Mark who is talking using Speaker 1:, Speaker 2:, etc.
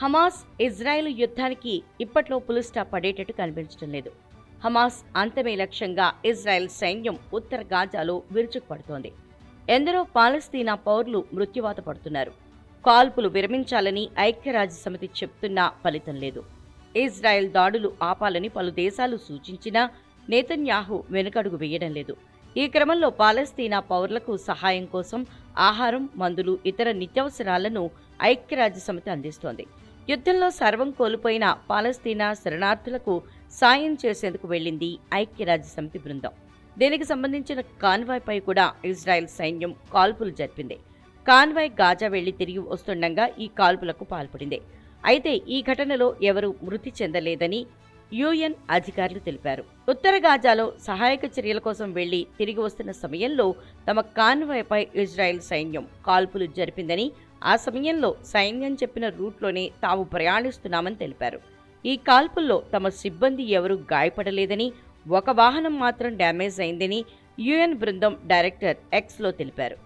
Speaker 1: Hamas Israel యుద్ధానికి ఇప్పట్లో full stop పడేటట్టు కనిపించడం లేదు. హమాస్ అంతమే లక్ష్యంగా ఇజ్రాయెల్ సైన్యం ఉత్తర గాజాలో విరుచుకుపడుతోంది. ఎందరో పాలస్తీనా పౌరులు మృత్యువాత పడుతున్నారు. కాల్పులు విరమించాలని ఐక్యరాజ్య సమితి చెప్తున్నా ఫలితం లేదు. ఇజ్రాయెల్ దాడులు ఆపాలని పలు దేశాలు సూచించినా నేతన్యాహు వెనుకడుగు వేయడం లేదు. ఈ క్రమంలో పాలస్తీనా పౌరులకు సహాయం కోసం ఆహారం మందులు ఇతర నిత్యావసరాలను ఐక్యరాజ్య సమితి అందిస్తోంది. యుద్ధంలో సర్వం కోల్పోయిన పాలస్తీనా శరణార్థులకు సాయం చేసేందుకు వెళ్ళింది ఐక్యరాజ్య సమితి బృందం. దీనికి సంబంధించిన కాన్వాయ్పై కూడా ఇజ్రాయెల్ సైన్యం కాల్పులు జరిపింది. కాన్వాయ్ గాజా వెళ్ళి తిరిగి వస్తుండగా ఈ కాల్పులకు పాల్పడింది. అయితే ఈ ఘటనలో ఎవరూ మృతి చెందలేదని యుఎన్ అధికారులు తెలిపారు. ఉత్తర గాజాలో సహాయక చర్యల కోసం వెళ్ళి తిరిగి వస్తున్న సమయంలో తమ కాన్వాయ్పై ఇజ్రాయెల్ సైన్యం కాల్పులు జరిపిందని ఆ సమయంలో సైన్యం చెప్పిన రూట్లోనే తాము ప్రయాణిస్తున్నామని తెలిపారు. ఈ కాల్పుల్లో తమ సిబ్బంది ఎవరూ గాయపడలేదని ఒక వాహనం మాత్రం డ్యామేజ్ అయిందని యుఎన్ బృందం డైరెక్టర్ ఎక్స్లో తెలిపారు.